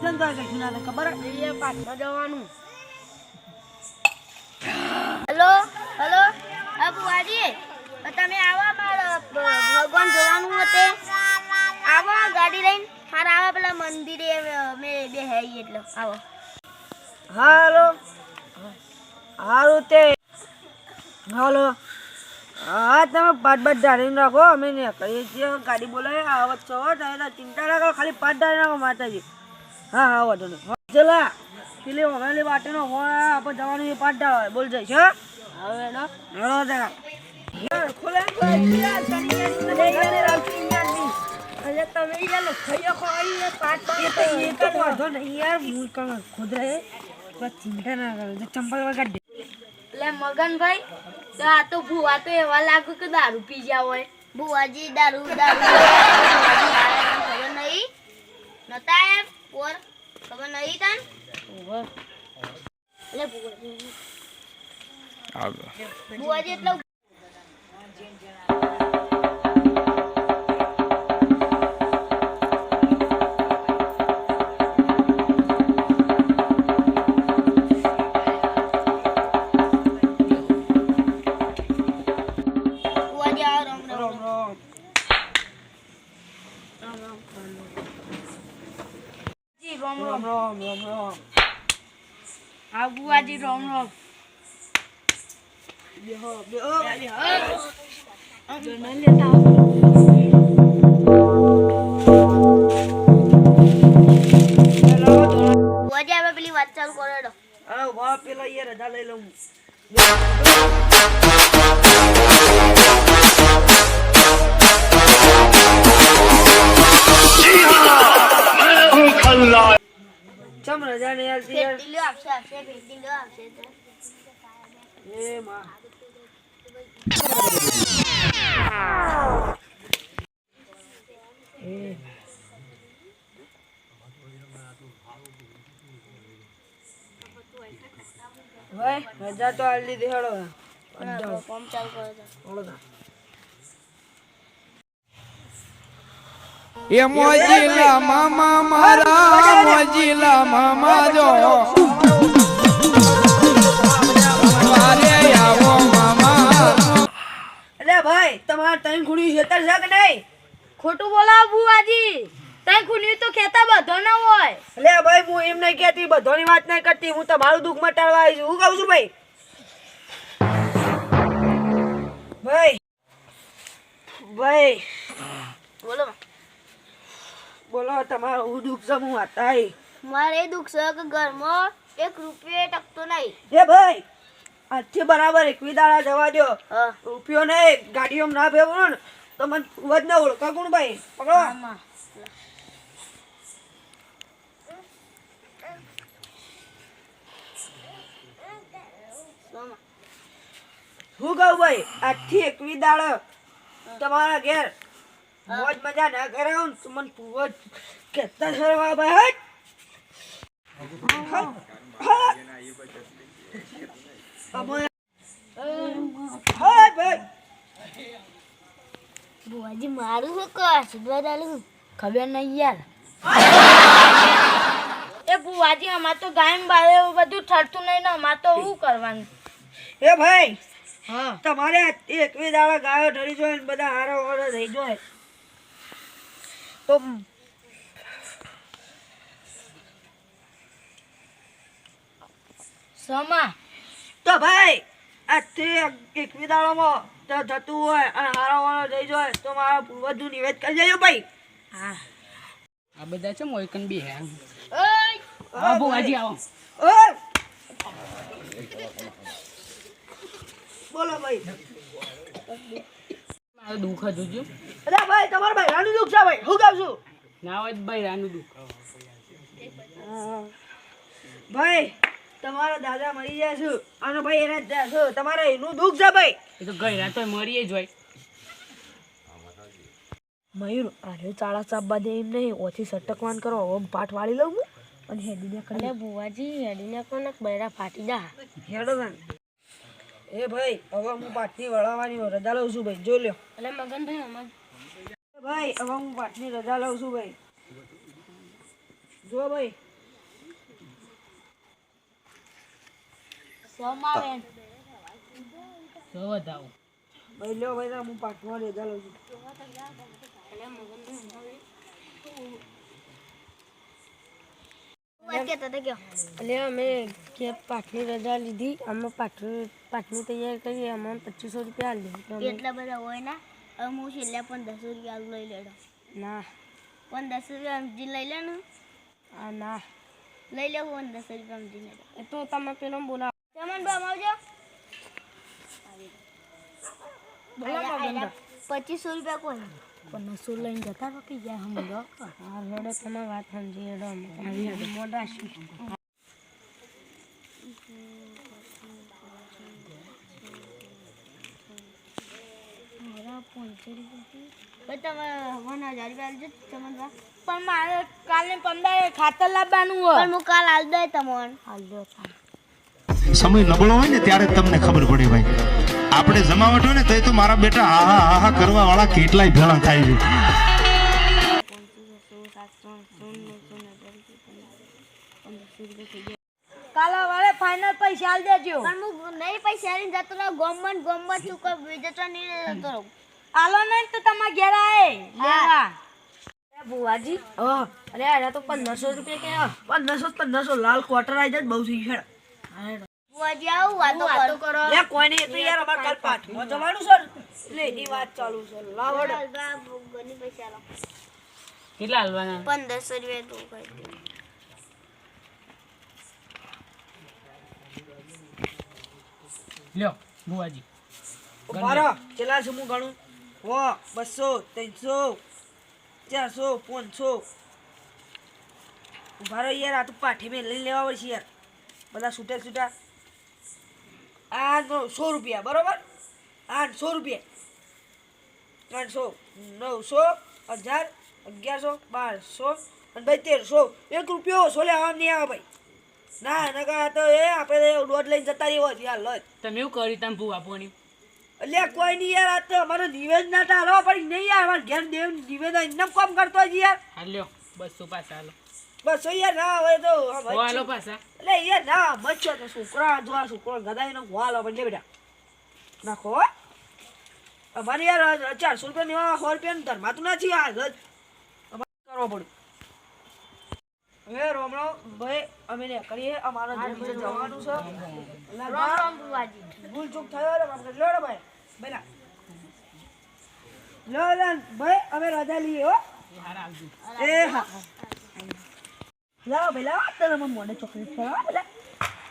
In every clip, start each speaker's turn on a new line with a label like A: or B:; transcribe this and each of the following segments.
A: શું જાય કશું ના ખબર? એ પાછળ જવાનું.
B: હેલો? હેલો? હા બુવાજી. તમે આવા મારે ભગવાન જોવાનું હતે. આવો ગાડી લઈને. હાર આવા પેલા મંદિરે અમે બે હેઈ એટલે. આવો.
A: હાલો. હારું તે. હાલો. હા તમે પાંચ પાંચ ધારીને રાખો. અમે ને કહીએ છીએ. ગાડી બોલાવી આવત છો. ચિંતા રાખો કરો. ખાલી પાંચ ધારી રાખો માતાજી. હા હા વાંધો નહીં. ચલા. પેલી ઓમેલી વાટેનો ફોન આપણે જવાનું એ ધાર બોલ જઈશ હા. હવે એનો હેલો જરા. ખોલે તમે યાર એ તો વાંધો નહીં હું કણ ખુદ રહે. બસ ચિંતા ના કરો. જો ચંપલ વગાડ
B: એટલે મગનભાઈ તો આ તો ભૂવા તો એવા લાગુ કે દારૂ પી ગયા હોય. ભુવાજી દારૂ દારૂ. ખબર નહીં? નતા એમ? પોર ખબર નહીં તન? ભુવાજી. ભુવાજી એટલે રામ રામ.
A: રામ રામ
B: રામ. આ ભુવાજી રામ રામ.
A: બેહો બેહો
B: લેતા પેલી વાત ચાલુ કરો
A: હા વાહ પેલા યાર રજા લઈ લઉં. ચમ રજા નહીં આવતી યાર.
B: લ્યો આપશે આપશે ભેટી આપશે.
A: એ માં. ભાઈ રજા તો આલી દીધી હેડો
B: બરાબર, ચાલુ કરો.
A: હેડો તા.
C: એ મોજીલા મામા મારા મોજીલા મામા જો. આવો મામા.
A: અલે ભાઈ તમારે ત્રણ ખૂણી ખેતર છે કે નહીં?
B: ખોટું બોલાવો ભુવાજી. તઈ ખૂની તો ખેતા બધો ન હોય.
A: અલે ભાઈ હું એમ નહીં કહેતી બધોની વાત નહીં કરતી. હું તમારું દુઃખ મટાડવા આવી છું. હું કહું છું ભાઈ? ભાઈ ભાઈ.
B: બોલો.
A: બોલો તમારો હું દુઃખ છે હું વાતા
B: મારે દુઃખ છે કે ઘરમાં એક રૂપિયો ટકતો નહીં.
A: એ ભાઈ આજથી બરાબર એકવી દાડા જવા દો રૂપિયો ને ગાડીઓ ના ભેવું ને તો મને વધ ના ઓળખા કોણ ભાઈ. પકડો. હું કહું ભાઈ આજથી એકવી દાડો તમારા ઘેર મોજ મજા ના કરાવો ને તું કેતા સરવા ભાઈ. હટ. હટ. અમે- હટ ભાઈ.
B: ભુવાજી મારું શું કહો? આશીર્વાદ આલું ખબર નહીં યાર. એ ભુવાજી અમાર તો ગાયન બારે એવું બધું ઠરતું નહીં ને અમાર તો શું કરવાનું?
A: એ ભાઈ
B: હા.
A: તમારે બે દાડા ગાયો ઠરી જોઈએ ને બધા હારા વાળા થઈ જોઈએ તો
B: સમા
A: તો ભાઈ આજથી તો થતું હોય અને હારા વાળા થઈ જાય તો મારા પૂર્વજનું નિવેદ કરી દેજો ભાઈ
B: હા
D: આ બધા છે મોયકન બી હે હા બુવાજી આવો
A: બોલો ભાઈ
D: દુઃખ જ જોજો
A: અરે ભાઈ તમારા ભાઈ રાનું દુઃખ છે ભાઈ. હું કહું છું?
D: ના હોય ભાઈ રાનુ દુઃખ.
A: ભાઈ તમારા દાદા મરી જાય છે. અને ભાઈ એના જ જાય તમારે એનું દુઃખ છે ભાઈ.
D: એ તો ગઈ તો મરીએ જ હોય.
A: મયુર આરે ચાળા ચાપવા દે એમ નહીં. ઓછી સટકવાન કરો. હવે પાઠ વાળી લઉં હું. અને હેડીને કરે
B: બુવાજી હેડીને કોને બૈરા ફાટી જા.
A: હેડો એ ભાઈ હવે હું પાઠની વળાવવાની રજા લઉં છું ભાઈ જોઈ લ્યો.
B: એટલે મગનભાઈ અમાર
A: ભાઈ હવે હું પાઠની રજા લઉં છું ભાઈ. જો ભાઈ.
B: સોમાવેન
D: સો વધાવો
A: ભાઈ લ્યો ભાઈ હું પાઠમાં રજા લઉં છું.
B: એટલે અમે કે પાઠની રજા લીધી અમે પાઠ પાઠની તૈયાર કરી અમને પચીસો રૂપિયા આલી એટલા બધા હોય ના હવે હું છેલ્લા પંદરસો રૂપિયા લઈ લેડો. ના. રૂપિયા સમજી લઈ લે ને હા ના. લઈ લે પંદરસો રૂપિયા સમજી લે તો તમે પેલો બોલાવો. ચમન બામ આવજો. પચીસો રૂપિયા કોઈ પંદરસો લઈને જતા રોકી જાય સમજો હા રેડો તમે વાત સમજી રેડો મોટા પણ મારે કાલે પંદર ખાતર લાવવાનું હોય. પણ હું કાલ હાલ દે તમને.
E: સમય નબળો હોય ને ત્યારે તમને ખબર પડે ભાઈ. આપણે જમાવટો ને તો તો મારા બેટા હા હા હા કરવા વાળા કેટલાય ભેળા થાય છે.
A: કાલા વાળે ફાઇનલ પૈસા આલ દેજો.
B: પણ હું નહીં પૈસા લઈને જતો રહું ગમન ગમન તું કોઈ વિજેતા નહીં જતો રહું.
A: આલો ને તો તમારા ઘેર આય.
B: લેવા.
A: બુવાજી અરે અરે તો પંદરસો રૂપિયા કે પંદરસો પંદરસો લાલ ક્વાર્ટર આવી જાય બહુ થઈ છે
B: બુઆજી આવું વાતો કરો.
A: લે કોઈ નહીં એ તો યાર અમાર કાલ પાઠમાં જવાનું છે ને. એટલે એની વાત ચાલુ છે. લાવ હેડો.
B: ગણી પૈસા લો
D: કેટલા હાલવાના?
B: પંદરસો રૂપિયા તું કરી દે.
D: લ્યો બુવાજી.
A: ઊભા રહો કેટલા હું ગણું? સો બસો ત્રણસો ચારસો પાંચસો. ઉભારો યાર આ તો પાઠી મેં લઈ લેવા પડશે યાર. બધા છૂટા છૂટા. આ સો રૂપિયા બરાબર? આઠ સો રૂપિયા. આઠસો નવસો હજાર અગિયારસો બારસો અને ભાઈ તેરસો એક રૂપિયો ઓછો લેવા નહીં આવે ભાઈ. ના નકા તો એ આપણે દોઢ લઈને જતા રહ્યો યાર લો
D: તમે એવું કરી તમે ભૂ આપવાની
A: એટલે કોઈ નહીં યાર આ તો અમારો નિવેદ ના હાલવા પડી નહીં યાર અમારે ઘેર દેવ નિવેદન એમ કામ કરતો જ યાર.
D: હાલ્યો બસો પાછા હાલો.
A: બસ યાર ના હોય તો આ
D: હાલો પાછા.
A: એટલે યાર ના મચ્છો તો છોકરા જો આ છોકરો ગદાઈ નો હાલો પણ લે બેટા. નાખો અમારે યાર ચારસો રૂપિયા લેવા સો રૂપિયા ધરમાતું નથી આ જ અમારે કરવો પડ્યું. હવે રોમણો ભાઈ અમે ને કરીએ અમારા જવાનું છે. ભૂલ ચૂક થયો રે બાપરે. લો ભાઈ. બેલા. લો લે ભાઈ અમે રજા લઈએ હો. એ હા. લાવો પેલા તને મને મોઢે ચોકલેટ ખવડાવો પેલા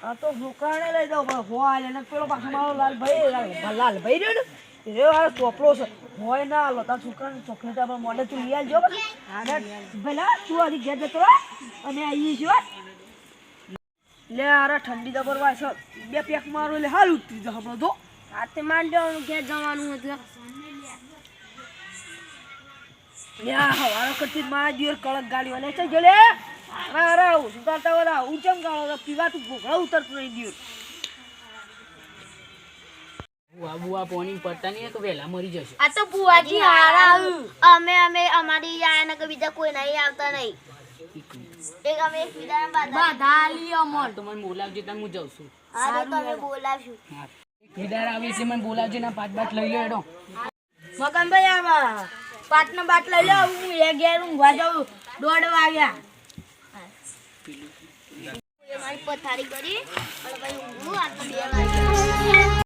A: આ તો દુકાને લઈ દઉં પણ હોય અને પેલો પાછો મારો લાલ ભાઈ લાલ લાલ ભાઈ રહ્યો ને એ હારો ચોપડો છે. હોય ના હાલો તાર છોકરાને ચોકલેટ આપણે મોઢે તું લઈ આવજો ભલા તું હજી ઘેર જતો અને આવી આવીએ લે અરે ઠંડી દબર છે બે પેક મારો એટલે હાલ ઉતરી જાય આપણો તો.
B: હાથે જવાનું ઘેર જવાનું એટલે
A: યા હવારો કરતી મારા દિવસ કડક ગાડી વાલે છે જોડે અરે અરે ઉતારતા બધા ઉચમ ગાળો પીવા તું ભોગળા ઉતરતું નહીં દિવસ
D: બુઆ બુઆ પોણી પડતા નહીં તો વહેલા મરી જશે.
B: આ તો બુઆજી હારા અમે અમે અમારી યાર કે બીજા કોઈ નહીં આવતા નહીં. એક અમે એક બીજા બધા
D: હા તો મને બોલાવજો તમે હું જાઉં છું.
B: હા તો અમે બોલાવશું
D: વિદાર આવી છે મને બોલાવજો ને પાંચ પાંચ લઈ લો એડો
A: મગનભાઈ આમાં પાટનો બાટ લઈ લો હું એ ઘેર ઊંઘવા જાઉં દોઢ વાગ્યા
B: મારી પથારી કરી. અને પછી ઊંઘું આ તો બે વાગે.